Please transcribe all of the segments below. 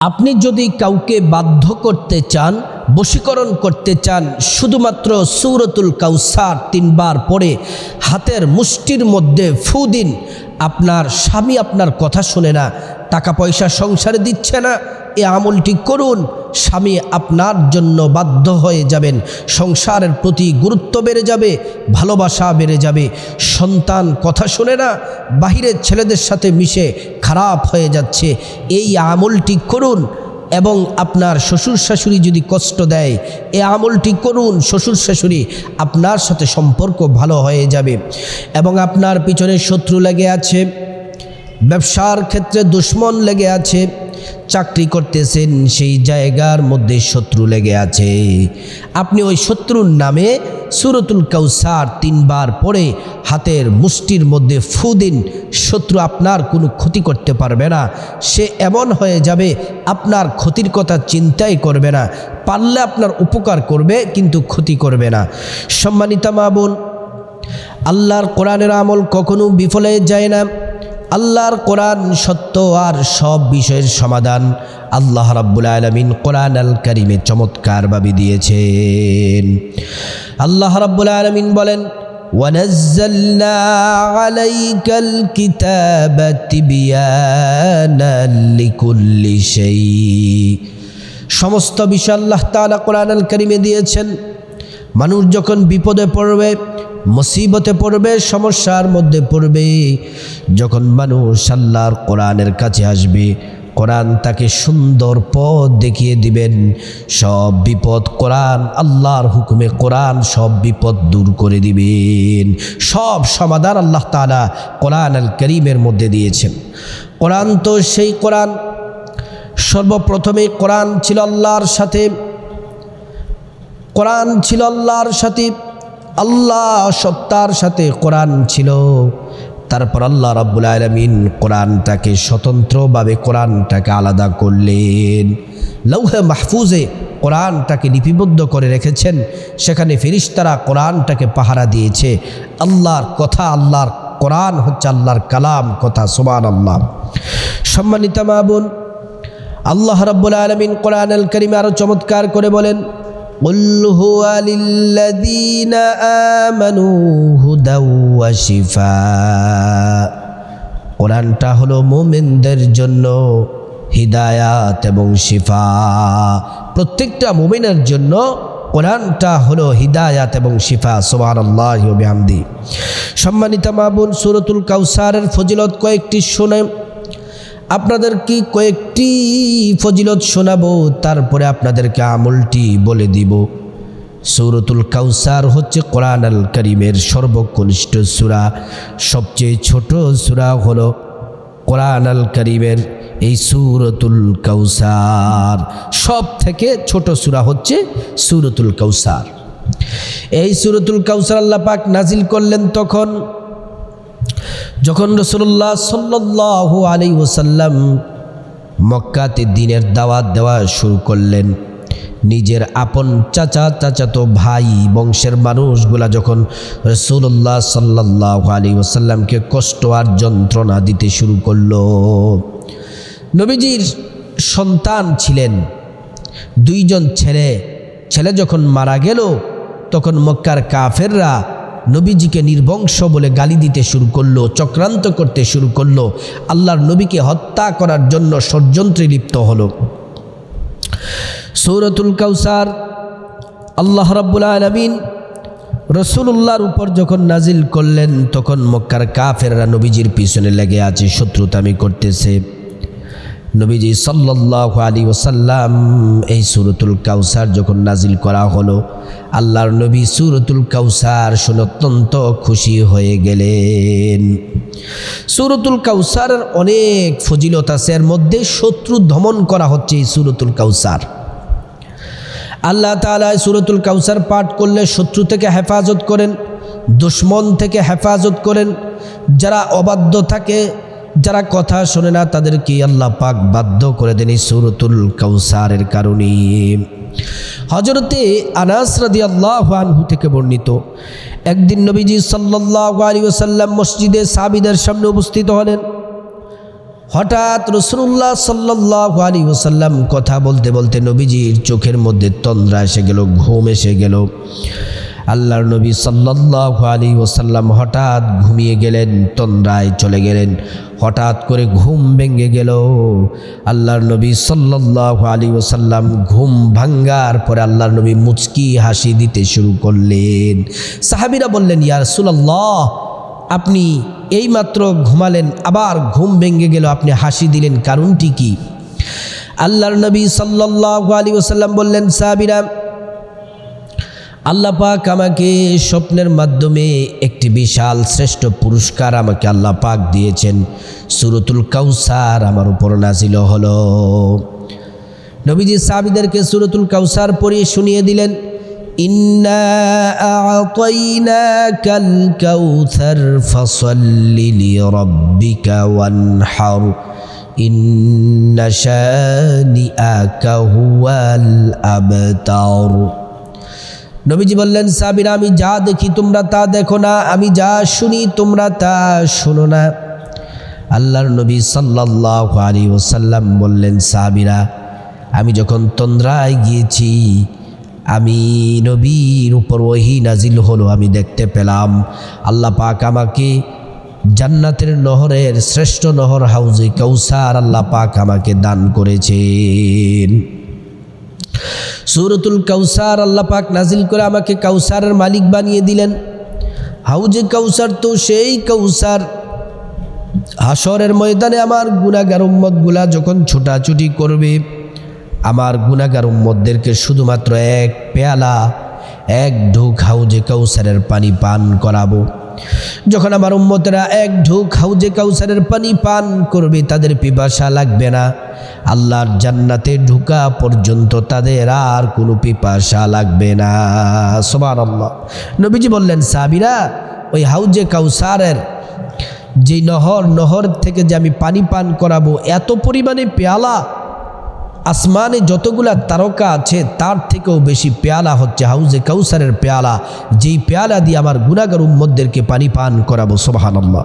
আপনি যদি কাউকে বাধ্য করতে চান, বশীকরণ করতে চান, শুধুমাত্র সৌরতুল কাউসার তিনবার পরে হাতের মুষ্টির মধ্যে ফু দিন, আপনার স্বামী আপনার কথা শোনে না টাকা পয়সা সংসারে দিচ্ছে না। এ আমলটি করুন, স্বামী আপনার জন্য বাধ্য হয়ে যাবেন। সংসারের প্রতি গুরুত্ব বেড়ে যাবে, ভালোবাসা বেড়ে যাবে। সন্তান কথা শোনে না, বাহিরের ছেলেদের সাথে মিশে খারাপ হয়ে যাচ্ছে। এই আমলটি করুন এবং আপনার শ্বশুর শাশুড়ি যদি কষ্ট দেয়, এ আমলটি করুন শ্বশুর শাশুড়ি আপনার সাথে সম্পর্ক ভালো হয়ে যাবে এবং আপনার পিছনে শত্রু লেগে আছে। ব্যবসার ক্ষেত্রে দুশ্মন লেগে আছে, চাকরি করতেছেন সেই জায়গার মধ্যে শত্রু লেগে আছে। আপনি ওই শত্রুর নামে সুরতুল কাউসার তিনবার পরে হাতের মুষ্টির মধ্যে ফু দিন, শত্রু আপনার কোনো ক্ষতি করতে পারবে না, সে এমন হয়ে যাবে, আপনার ক্ষতির কথা চিন্তাই করবে না, পারলে আপনার উপকার করবে কিন্তু ক্ষতি করবে না। সম্মানিতা মা বোন, আল্লাহর কোরআনের আমল কখনো বিফলে যায় না। আল্লাহর কোরআন সত্য আর সব বিষয়ের সমাধান আল্লাহ রাব্বুল আলমিন কোরআন আল করিমে চমৎকারভাবে দিয়েছেন আল্লাহ রাব্বুল আলমিন বলেন ونزلنا عليك الكتاب تبيانا لكل شيء সমস্ত বিষয় আল্লাহ তাআলা কোরআন আল করিমে দিয়েছেন মানুষ যখন বিপদে পড়বে মুসিবতে পড়বে, সমস্যার মধ্যে পড়বে। যখন মানুষ আল্লাহর কোরআনের কাছে আসবে, কোরআন তাকে সুন্দর পথ দেখিয়ে দিবেন। সব বিপদ কোরআন, আল্লাহর হুকুমে কোরআন সব বিপদ দূর করে দিবেন। সব সমাধান আল্লাহ তালা কোরআন আল করিমের মধ্যে দিয়েছেন। কোরআন তো সেই কোরআন। সর্বপ্রথমে কোরআন ছিল আল্লাহর সাথে। কোরআন ছিল আল্লাহর সাথে। আল্লাহ সত্তার সাথে কোরআন ছিল। তারপর আল্লাহ রাব্বুল আলমিন কোরআনটাকে স্বতন্ত্রভাবে কোরআনটাকে আলাদা করলেন। লৌহে মাহফুজে কোরআনটাকে লিপিবদ্ধ করে রেখেছেন। সেখানে ফেরিস্তারা কোরআনটাকে পাহারা দিয়েছে। আল্লাহর কথা, আল্লাহর কোরআন হচ্ছে আল্লাহর কালাম কথা সোমান আল্লাহ সম্মানিতা মা বোন, আল্লাহ রাব্বুল আলমিন কোরআন আল করিমে আরও চমৎকার করে বলেন قل هو للذين آمنوا هدى وشفاء কোরআনটা হলো মোমেনদের জন্য হিদায়াত এবং শিফা প্রত্যেকটা মোমেনের জন্য কোরআনটা হলো হিদায়াত এবং শিফা সোমান আল্লাহ বিহামদি সম্মানিত মাবুন সুরতুল কাউসারের ফজিলত কয়েকটি শুনে আপনাদের কি কয়েকটি ফজিলত শোনাবো? তারপরে আপনাদেরকে আমলটি বলে দিব। সৌরতুল কাউসার হচ্ছে কোরআন আল করিমের সর্বকনিষ্ঠ সুরা। সবচেয়ে ছোট সুরা হলো কোরআন আল করিমের এই সুরতুল কাউসার। সব থেকে ছোট সুরা হচ্ছে সুরতুল কাউসার। এই সুরতুল কাউসার আল্লাহ পাক নাজিল করলেন তখন যখন রসুল্লাহ সাল্লাহ আলী ওসাল্লাম মক্কাতে দিনের দাওয়াত দেওয়া শুরু করলেন, নিজের আপন চাচা, চাচাতো ভাই, বংশের মানুষগুলা যখন রসুল্লাহ সাল্লাহ আলী ওসাল্লামকে কষ্ট আর যন্ত্রণা দিতে শুরু করল। নবীজির সন্তান ছিলেন দুইজন ছেলে। ছেলে যখন মারা গেল, তখন মক্কার কাফেররা নবীজিকে নির্বংশ বলে গালি দিতে শুরু করল, চক্রান্ত করতে শুরু করল। আল্লাহর নবীকে হত্যা করার জন্য ষড়যন্ত্রে লিপ্ত হলো। সৌরতুল কাউসার, আল্লাহ রাব্বুল আলমিন রসুল্লাহর উপর যখন নাজিল করলেন, তখন মক্কার কাফেররা নবীজির পিছনে লেগে আছে, শত্রুতামি করতেছে। নবীজি সাল্লাহ আলী ওসাল্লাম এই সুরতুল কাউসার যখন নাজিল করা হলো, আল্লাহর নবী সুরতুল কাউসার শুনে অত্যন্ত খুশি হয়ে গেলেন। সুরতুল কাউসারের অনেক ফজিলত আছে, এর মধ্যে শত্রু দমন করা হচ্ছে এই সুরতুল কাউসার। আল্লাহ তালা সুরতুল কাউসার পাঠ করলে শত্রু থেকে হেফাজত করেন, দুশ্মন থেকে হেফাজত করেন, যারা অবাধ্য থাকে যারা কথা শোনে না, তাদেরকে আল্লাহ পাক বাধ্য করে দেন সুরতুল কাউসারের কারণে। হজরতে আনাস রাদি আনহু থেকে বর্ণিত, একদিন নবীজি সাল্লাহ আলী ওসাল্লাম মসজিদে সাবিদের সামনে উপস্থিত হলেন। হঠাৎ রসুল্লাহ সাল্লাহ আলী ওসাল্লাম কথা বলতে বলতে নবীজির চোখের মধ্যে তন্দ্রা এসে গেল, ঘুম এসে গেল। আল্লাহর নবী সাল্লাহ আলী ওসাল্লাম হঠাৎ ঘুমিয়ে গেলেন, তন্দ্রায় চলে গেলেন। হঠাৎ করে ঘুম ভেঙে গেল। আল্লাহর নবী সাল্লাহ আলী ওসাল্লাম ঘুম ভাঙ্গার পরে আল্লাহর নবী মুচকি হাসি দিতে শুরু করলেন। সাহাবিরা বললেন ইয়ার সুল্লাহ আপনি এইমাত্র ঘুমালেন, আবার ঘুম ভেঙে গেল, আপনি হাসি দিলেন কারণটি কি? আল্লাহর নবী সাল্লাহ আলী ওসাল্লাম বললেন, সাহাবিরা আল্লাহ পাক আমাকে স্বপ্নের মাধ্যমে একটি বিশাল শ্রেষ্ঠ পুরস্কার আমাকে আল্লাহ পাক দিয়েছেন। সুরতুল কাউসার আমার উপর নাজিল হলো। নবীজি সাহাবিদেরকে সুরতুল কাউসার পড়িয়ে শুনিয়ে দিলেন, ইন্না ফাসাল্লি নবীজি বললেন, সাবিরা, আমি যা দেখি তোমরা তা দেখো না, আমি যা শুনি তোমরা তা শোনো না। আল্লাহর নবী সাল্লাহ আলী ওসাল্লাম বললেন, সাবিরা, আমি যখন তন্দ্রায় গিয়েছি, আমি নবীর উপর ওহি নাজিল হলো, আমি দেখতে পেলাম, আল্লাহ পাক আমাকে জান্নাতের নহরের শ্রেষ্ঠ নহর হাউজে কৌসার আল্লাহ পাক আমাকে দান করেছেন। সুরতুল কাউসার আল্লাহ পাক নাজিল করে আমাকে কাউসারের মালিক বানিয়ে দিলেন। হাউজে কাউসার তো সেই কাউসার। হাসরের ময়দানে আমার গুণাগার উম্মতগুলা যখন ছোটাছুটি করবে, আমার গুণাগার উম্মতদেরকে শুধুমাত্র এক পেয়ালা, এক ঢুক হাউজে কাউসারের পানি পান করাবো। যখন আমার উম্মতেরা এক ঢুক হাউজে কাউসারের পানি পান করবে, তাদের পিপাসা লাগবে না। আল্লাহর জান্নাতে ঢুকা পর্যন্ত তাদের আর কোনো পিপাসা লাগবে না। সবার আল্লাহ নবীজি বললেন সাবিরা ওই হাউজে কাউসারের যে নহর নহর থেকে যে আমি পানি পান করাবো, এত পরিমাণে পেয়ালা আসমানে যতগুলা তারকা আছে, তার থেকেও বেশি পেয়ালা হচ্ছে হাউজে কাউসারের পেয়ালা। যেই পেয়ালা দিয়ে আমার গুণাগার উম্মদদেরকে পানি পান করাবো সোবাহান্লাহ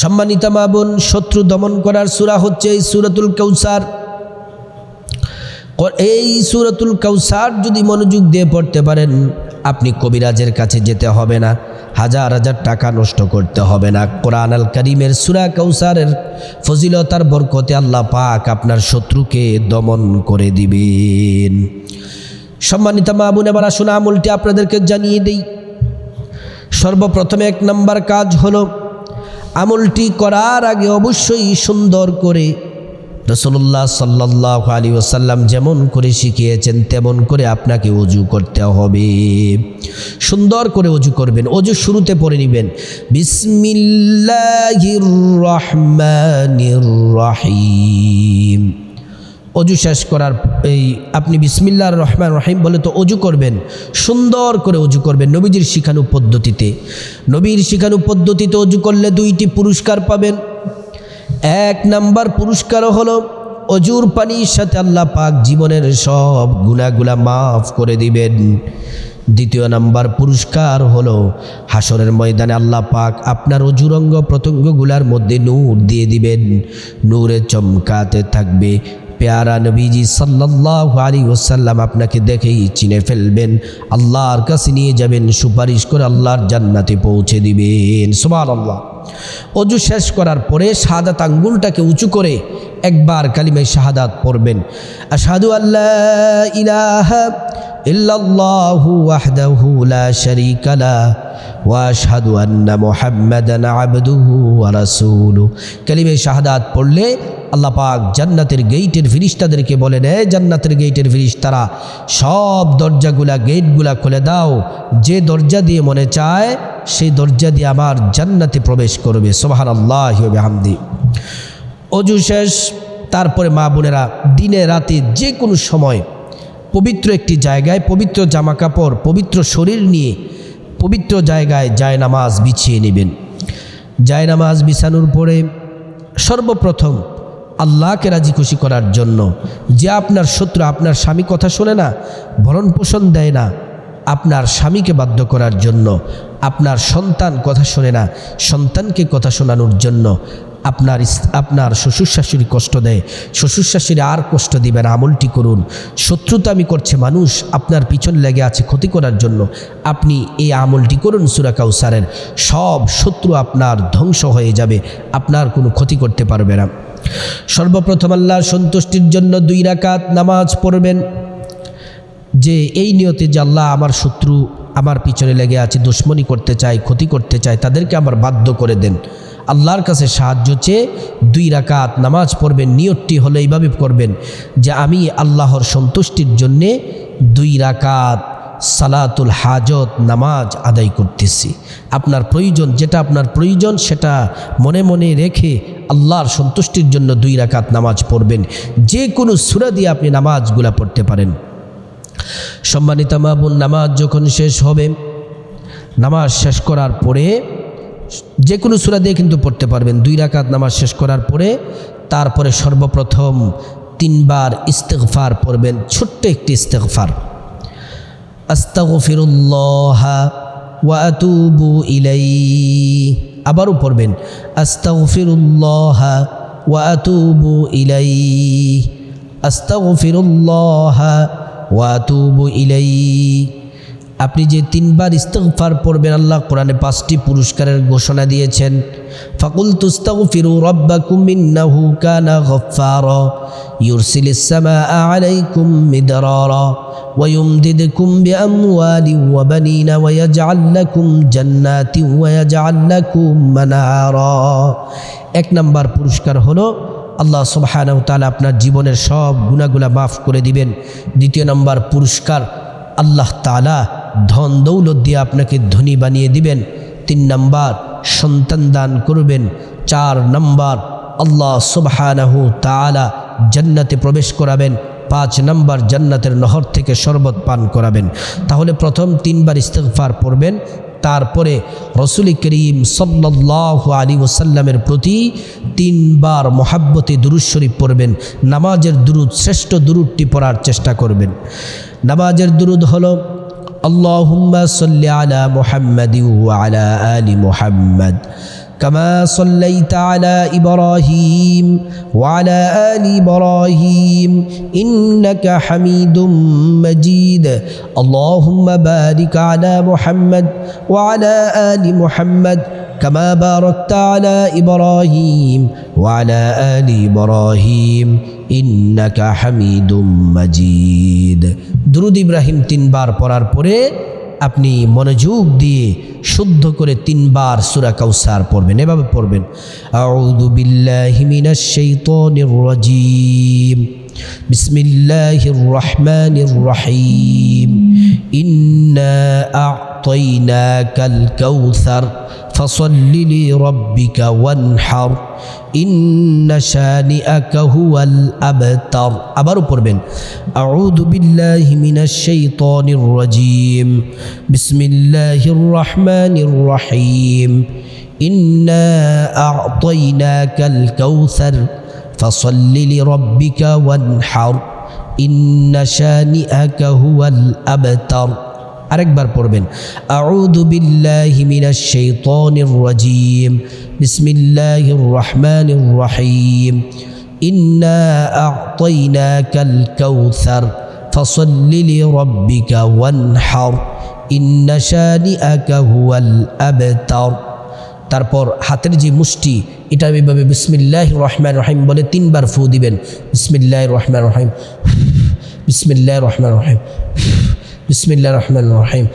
সম্মানিতা মা শত্রু দমন করার সুরা হচ্ছে এই সুরাতুল কৌসার এই সুরাতুল কৌসার যদি মনোযোগ দিয়ে পড়তে পারেন আপনি কবিরাজের কাছে যেতে হবে না। হাজার হাজার টাকা নষ্ট করতে হবে না। কোরআন আল করিমের সুরা কৌসারের ফজিলতার বরকতে আল্লাহ পাক আপনার শত্রুকে দমন করে দিবেন। সম্মানিত মাহবুন এবার আসুন আমলটি আপনাদেরকে জানিয়ে দেই। সর্বপ্রথমে এক নম্বর কাজ হলো, আমলটি করার আগে অবশ্যই সুন্দর করে রসল্লাহ সাল্লাহ আলী ওসাল্লাম যেমন করে শিখিয়েছেন, তেমন করে আপনাকে অজু করতে হবে। সুন্দর করে অজু করবেন অজু শুরুতে পড়ে নেবেন। বিসমিল্লাহির রহমানির রহিম। অজু শেষ করার এই আপনি বিসমিল্লার রহমান রহিম বলে তো অজু করবেন, সুন্দর করে অজু করবেন নবীজির শিখানু পদ্ধতিতে। নবীর শিখানু পদ্ধতিতে অজু করলে দুইটি পুরস্কার পাবেন। এক নাম্বার পুরস্কার হলো অজুর পানির সাথে আল্লাহ পাক জীবনের সব গুণাগুলা মাফ করে দিবেন। দ্বিতীয় নাম্বার পুরস্কার হলো হাসরের ময়দানে আল্লাহ পাক আপনার অজুরঙ্গ প্রত্যঙ্গগুলার মধ্যে নূর দিয়ে দিবেন। নূরে চমকাতে থাকবে। পেয়ারা নবীজি সাল্লাহ আলী ওসাল্লাম আপনাকে দেখেই চিনে ফেলবেন। আল্লাহর কাছে নিয়ে যাবেন, সুপারিশ করে আল্লাহর জান্নাতে পৌঁছে দিবেন। সুমার আল্লাহ অজু শেষ করার পরে শাহাদাত আঙ্গুলটাকে উঁচু করে একবার কালিমায় শাহাদাত পড়বেন। সাধু আল্লাহ ইলাহা ইল্লাল্লাহু শাহাদাত পড়লে আল্লাহ পাক জান্নাতের গেইটের ফিরিস্তাদেরকে বলেন, এ জান্নাতের গেইটের ফিরিস্তারা, সব দরজাগুলা গেটগুলা খুলে দাও। যে দরজা দিয়ে মনে চায়, সেই দরজা দিয়ে আমার জান্নাতে প্রবেশ করবে। সোহান আল্লাহ হামদি অজু শেষ, তারপরে মা বোনেরা দিনে রাতে যে কোনো সময় পবিত্র একটি জায়গায় পবিত্র জামা কাপড় পবিত্র শরীর নিয়ে পবিত্র জায়গায় যায় নামাজ বিছিয়ে নেবেন। যায় নামাজ বিছানোর পরে সর্বপ্রথম আল্লাহকে রাজি খুশি করার জন্য যে আপনার শত্রু আপনার স্বামী কথা শোনে না, ভরণ পোষণ দেয় না, আপনার স্বামীকে বাধ্য করার জন্য আপনার সন্তান কথা শোনে না, সন্তানকে কথা শোনানোর জন্য আপনার আপনার শ্বশুর শাশুড়ি কষ্ট দেয়। শ্বশুর শাশুড়ি আর কষ্ট দিবে না, আমলটি করুন। শত্রুতা আমি করছে মানুষ, আপনার পিছন লেগে আছে ক্ষতি করার জন্য। আপনি এই আমলটি করুন সুরা কাউসারের। সব শত্রু আপনার ধ্বংস হয়ে যাবে, আপনার কোনো ক্ষতি করতে পারবে না। সর্বপ্রথম আল্লাহর সন্তুষ্টির জন্য দুই রাকাত নামাজ পড়বেন। যে এই নিয়তে যে আল্লাহ আমার শত্রু আমার পিছনে লেগে আছে, দুশ্মনী করতে চায়, ক্ষতি করতে চায়, তাদেরকে আমার বাধ্য করে দেন। আল্লাহর কাছে সাহায্য চেয়ে দুই রাকাত নামাজ পড়বেন, নিয়তটি হলো এইভাবে করবেন যে আমি আল্লাহর সন্তুষ্টির জন্যে দুই রাকাত সালাতুল হাজত নামাজ আদায় করতেছি। আপনার প্রয়োজন, যেটা আপনার প্রয়োজন সেটা মনে মনে রেখে আল্লাহর সন্তুষ্টির জন্য দুই রাকাত নামাজ পড়বেন। যে কোনো সুরা দিয়ে আপনি নামাজগুলা পড়তে পারেন। সম্মানিত মাবুন নামাজ যখন শেষ হবে, নামাজ শেষ করার পরে যে কোনো সুরা দিয়ে কিন্তু পড়তে পারবেন। দুই রাকাত নামাজ শেষ করার পরে তারপরে সর্বপ্রথম তিনবার ইস্তেগফার পড়বেন, ছোট্ট একটি ইস্তেগফার। আস্তাগফিরুল্লাহ ওয়া আতুবু ইলাই আবারও পড়বেন, আস্তাগফিরুল্লাহ ওয়া আতুবু ইলাই আস্তাগফিরুল্লাহ ওয়া আতুবু ইলাই আপনি যে তিনবার ইস্তেগফার পড়বেন আল্লাহ কোরআনে পাঁচটি পুরস্কারের ঘোষণা দিয়েছেন ফাকুল তুস্তাগফিরু রাব্বাকুম ইন্নাহু কানা গফফারা ইউরসিলিস সামাআ আলাইকুম মিদরারা ويمددكم بأموال وبنين ويجعل لكم جنات ويجعل لكم منارا এক নাম্বার পুরস্কার হলো আল্লাহ সুবহানাহু তালা আপনার জীবনের সব গুণাগুলা মাফ করে দিবেন। দ্বিতীয় নম্বর, পুরস্কার। আল্লাহ তালা ধন দৌলত দিয়ে আপনাকে ধনী বানিয়ে দিবেন। তিন নম্বর, সন্তান দান করবেন। চার নম্বর, আল্লাহ সুবহানাহু তাআলা জান্নাতে প্রবেশ করাবেন। পাঁচ নম্বর, জান্নাতের নহর থেকে শরবত পান করাবেন। তাহলে প্রথম তিনবার ইস্তেগফার পড়বেন। তারপরে রসুল করিম সাল্লাহ আলী ওসাল্লামের প্রতি তিনবার মহাব্বতে দুরুদ শরীফ পড়বেন, নামাজের দুরুদ, শ্রেষ্ঠ দুরুদটি পড়ার চেষ্টা করবেন। নামাজের দুরুদ হল আল্লাহ সাল্লি আলা মোহাম্মদ আলা আলী মুহাম্মাদ। كما صليت على ابراهيم وعلى ال ابراهيم انك حميد مجيد اللهم بارك على محمد وعلى ال محمد كما باركت على ابراهيم وعلى ال ابراهيم انك حميد مجيد درود ইব্রাহিম তিনবার পড়ার পরে আপনি মনোযোগ দিয়ে শুদ্ধ করে তিনবার সুরা কাউসার পড়বেন, এভাবে পড়বেন। আউযু বিল্লাহি মিনাশ শাইতানির রাজিম। বিসমিল্লাহির রহমানির রহিম। ইন্না আ'তাইনাকাল কাউসার فصل لربك وانحر إن شانئك هو الأبتر আবারও পড়বেন أعوذ بالله من الشيطان الرجيم بسم الله الرحمن الرحيم إنا أعطيناك الكوثر فصل لربك وانحر إن شانئك هو الأبتر আরেকবার পড়বেন। আউযু বিল্লাহি মিনাশ শাইতানির রাজিম। বিসমিল্লাহির রহমানির রহিম ইন্না আ'তাইনাকাল কাউসার। ফাসাল্লি লিরাব্বিকা ওয়ানহার। ইন্না শানিআকা হুয়াল আবতার। তারপর হাতের যে মুষ্টি, এটা এভাবে বিসমিল্লাহ রহমান রহিম বলে তিনবার ফু দিবেন। বিসমিল্লাহ রহমান রহিম বিসমিল্লাহ রহমান রহিম বিসমিল্লা রহমান রহিম।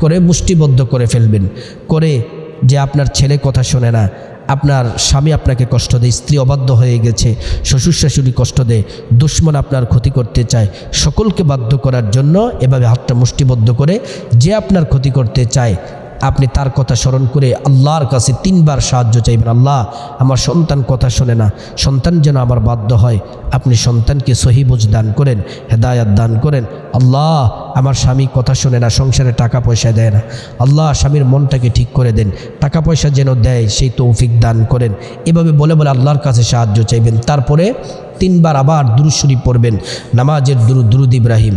করে মুষ্টিবদ্ধ করে ফেলবেন। করে যে আপনার ছেলে কথা শোনে না, আপনার স্বামী আপনাকে কষ্ট দেয়, স্ত্রী অবাধ্য হয়ে গেছে, শ্বশুর শাশুড়ি কষ্ট দেয়, দুশ্মন আপনার ক্ষতি করতে চায়, সকলকে বাধ্য করার জন্য এভাবে হাতটা মুষ্টিবদ্ধ করে যে আপনার ক্ষতি করতে চায় আপনি তার কথা স্মরণ করে আল্লাহর কাছে তিনবার সাহায্য চাইবেন, আল্লাহ, আমার সন্তান কথা শোনে না। সন্তান যেন আমার বাধ্য হয়, আপনি সন্তানকে সহিবুজ দান করেন, হেদায়াত দান করেন। আল্লাহ, আমার স্বামী কথা শোনে না, সংসারে টাকা পয়সা দেয় না। আল্লাহ, স্বামীর মনটাকে ঠিক করে দেন, টাকা পয়সা যেন দেয়, সেই তৌফিক দান করেন। এভাবে বলে বলে আল্লাহর কাছে সাহায্য চাইবেন। তারপরে তিনবার আবার দুরুশরী পড়বেন, নামাজের দুরু দুরুদ ইব্রাহিম।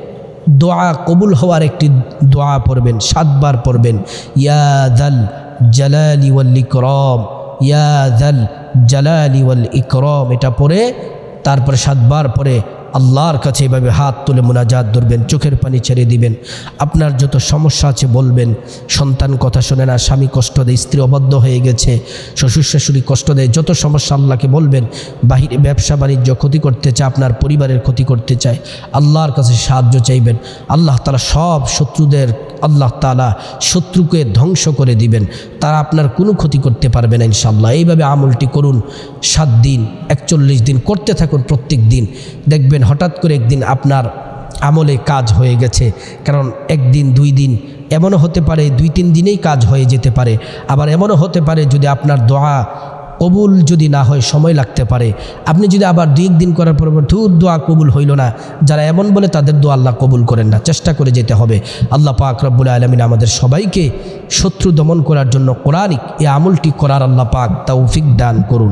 দোয়া কবুল হওয়ার একটি দোয়া পড়বেন, সাতবার পড়বেন। ইয়াদাল জালালি ওয়াল ইকরম ইয়াদাল জালালি ওয়াল ইকরম। এটা পড়ে, তারপরে সাতবার পরে আল্লাহর কাছে এভাবে হাত তুলে মোনাজাত ধরবেন, চোখের পানি ছেড়ে দিবেন, আপনার যত সমস্যা আছে বলবেন, সন্তান কথা শোনে না, স্বামী কষ্ট দেয়, স্ত্রী অবদ্ধ হয়ে গেছে, শ্বশুর শাশুড়ি কষ্ট দেয়, যত সমস্যা আল্লাহকে বলবেন, বাহিরে ব্যবসা বাণিজ্য ক্ষতি করতে চায়, আপনার পরিবারের ক্ষতি করতে চায়, আল্লাহর কাছে সাহায্য চাইবেন, আল্লাহ তারা সব শত্রুদের আল্লাহ তালা শত্রুকে ধ্বংস করে দিবেন। তারা আপনার কোনো ক্ষতি করতে পারবে না ইনশাল্লাহ এইভাবে আমলটি করুন। সাত দিন, একচল্লিশ দিন করতে থাকুন প্রত্যেক দিন। দেখবেন হঠাৎ করে একদিন আপনার আমলে কাজ হয়ে গেছে। কারণ একদিন, দুই দিন এমনও হতে পারে, দুই, তিন দিনেই কাজ হয়ে যেতে পারে। আবার এমনও হতে পারে যদি আপনার দোয়া কবুল যদি না হয়, সময় লাগতে পারে। আপনি যদি আবার দুই দিন করার পর ধুর দোয়া কবুল হইল না, যারা এমন বলে তাদের দোয়া আল্লাহ কবুল করেন না, চেষ্টা করে যেতে হবে। আল্লাহ পাক রব্বুল আলমিন আমাদের সবাইকে শত্রু দমন করার জন্য কোরআনিক এই আমলটি করার আল্লাহ পাক তৌফিক দান করুন।